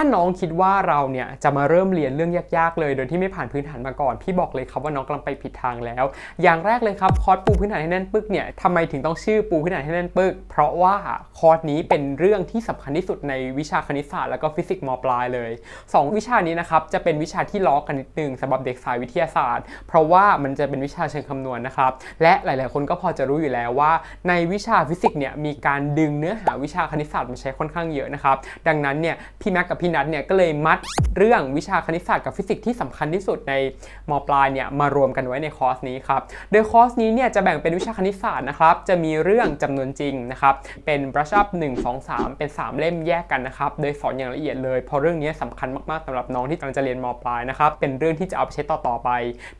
าน้องคิดว่าเราเนี่ยจะมาเริ่มเรียนเรื่องยากๆ เลย โดยที่ไม่ผ่านพื้นฐานมาก่อน พี่บอกเลยครับว่าน้องกำลังไปผิดทางแล้ว อย่างแรกเลยครับคอร์สปูพื้นฐานให้แน่นปึกเนี่ยทำไมถึงต้องชื่อปูพื้นฐานให้แน่นปึก เพราะว่าคอร์สนี้เป็นเรื่องที่สำคัญที่สุดในวิชาคณิตศาสตร์แล้วก็ฟิสิกส์มปลายเลยสองวิชานี้นะครับจะเป็นวิชาที่ล้อกันนิดนึงสำหรับเด็กสายวิทยาศาสตร์ เพราะว่ามันจะเป็นวิชาเชิงคำนวณนะครับและหลาย ๆ คนก็พอจะรู้อยู่แล้วว่า ในวิชาฟิสิกส์เนี่ยมีการดึงเนื้อหาวิชาคณิตศาสตร์มาใช้ค่อนข้างเยอะนะครับดังนั้นเนี่ยพี่แม็กกับพี่นัทเนี่ยก็เลยมัดเรื่องวิชาคณิตศาสตร์กับฟิสิกส์ที่สำคัญที่สุดในมปลายเนี่ยมารวมกันไว้ในคอร์สนี้ครับโดยคอร์สนี้เนี่ยจะแบ่งเป็นวิชาคณิตศาสตร์นะครับจะมีเรื่องจำนวนจริงนะครับเป็น brush up 1 2 3เป็น 3 เล่มแยกกันนะครับโดยสอนอย่างละเอียดเลยเพราะเรื่องนี้สำคัญมากๆสำหรับน้องที่กำลังจะเรียนมปลายนะครับเป็นเรื่องที่จะเอาไปใช้ต่อๆไป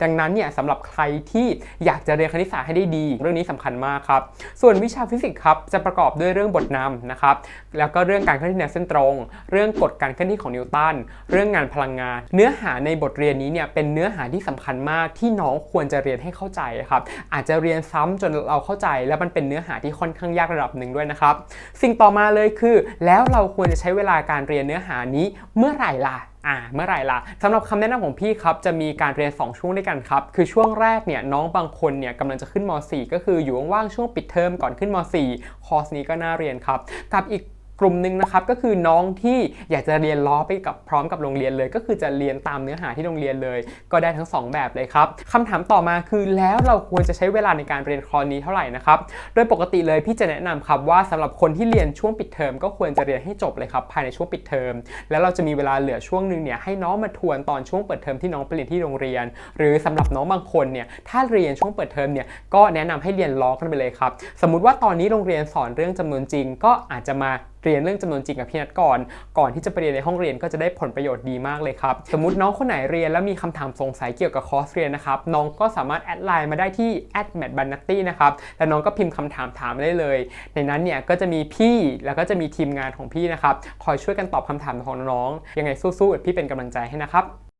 ดังนั้นเนี่ยสำหรับใครที่อยากจะเรียนคณิตศาสตร์ให้ได้ดี เรื่องนี้สำคัญมากครับส่วนวิชาฟิสิกส์ครับจะประกอบด้วยเรื่องบทนำนะครับแล้วก็เรื่องการเคลื่อนที่แนวเส้นตรง เรื่องกฎการเคลื่อนที่ของนิวตันเรื่องงานพลังงาน เนื้อหาในบทเรียนนี้เนี่ยเป็นเนื้อหาที่สำคัญมากที่น้องควรจะเรียนให้เข้าใจครับอาจจะเรียนซ้ำจนเราเข้าใจ แล้วมันเป็นเนื้อหาที่ค่อนข้างยากระดับหนึ่งด้วยนะครับสิ่งต่อมาเลยคือ แล้วเราควรจะใช้เวลาการเรียนเนื้อหานี้เมื่อไหร่ล่ะอ่าเมื่อไหร่ล่ะสำหรับคำแนะนำของพี่ครับจะมีการเรียน 2 ช่วงด้วยกันครับ คือช่วงแรกเนี่ยน้องบางคนเนี่ยกำลังจะขึ้นม .4 ก็คืออยู่ว่างๆช่วงปิดเทอมก่อนขึ้นม .4 คอร์สนี้ก็น่าเรียนครับ กับอีก กลุ่มหนึ่งนะครับก็คือน้องที่อยากจะเรียนล้อไปกับพร้อมกับโรงเรียนเลย ก็คือจะเรียนตามเนื้อหาที่โรงเรียนเลย ก็ได้ทั้งสองแบบเลยครับคำถามต่อมาคือแล้วเราควรจะใช้เวลาในการเรียนคอร์สนี้เท่าไหร่นะครับโดยปกติเลยพี่จะแนะนำครับว่าสำหรับคนที่เรียนช่วงปิดเทอมก็ควรจะเรียนให้จบเลยครับภายในช่วงปิดเทอมแล้วเราจะมีเวลาเหลือช่วงหนึ่งเนี่ยให้น้องมาทวนตอนช่วงเปิดเทอมที่น้องไปเรียนที่โรงเรียน หรือสำหรับน้องบางคนเนี่ยถ้าเรียนช่วงเปิดเทอมเนี่ยก็แนะนำให้เรียนล้อกันไปเลยครับสมมุติว่าตอนนี้โรงเรียนสอนเรื่องจำนวนจริง ก็อาจจะมา เรียนเรื่องจำนวนจริงกับพี่นัทก่อน ก่อนที่จะไปเรียนในห้องเรียนก็จะได้ผลประโยชน์ดีมากเลยครับ สมมติน้องคนไหนเรียนแล้วมีคำถามสงสัยเกี่ยวกับคอร์สเรียนนะครับ น้องก็สามารถแอดไลน์มาได้ที่ a d m a t b a n a t t y นะครับ แล้วน้องก็พิมพ์คำถามถามได้เลย ในนั้นเนี่ยก็จะมีพี่แล้วก็จะมีทีมงานของพี่นะครับ คอยช่วยกันตอบคำถามของน้อง ยังไงสู้ๆพี่เป็นกำลังใจให้นะครับ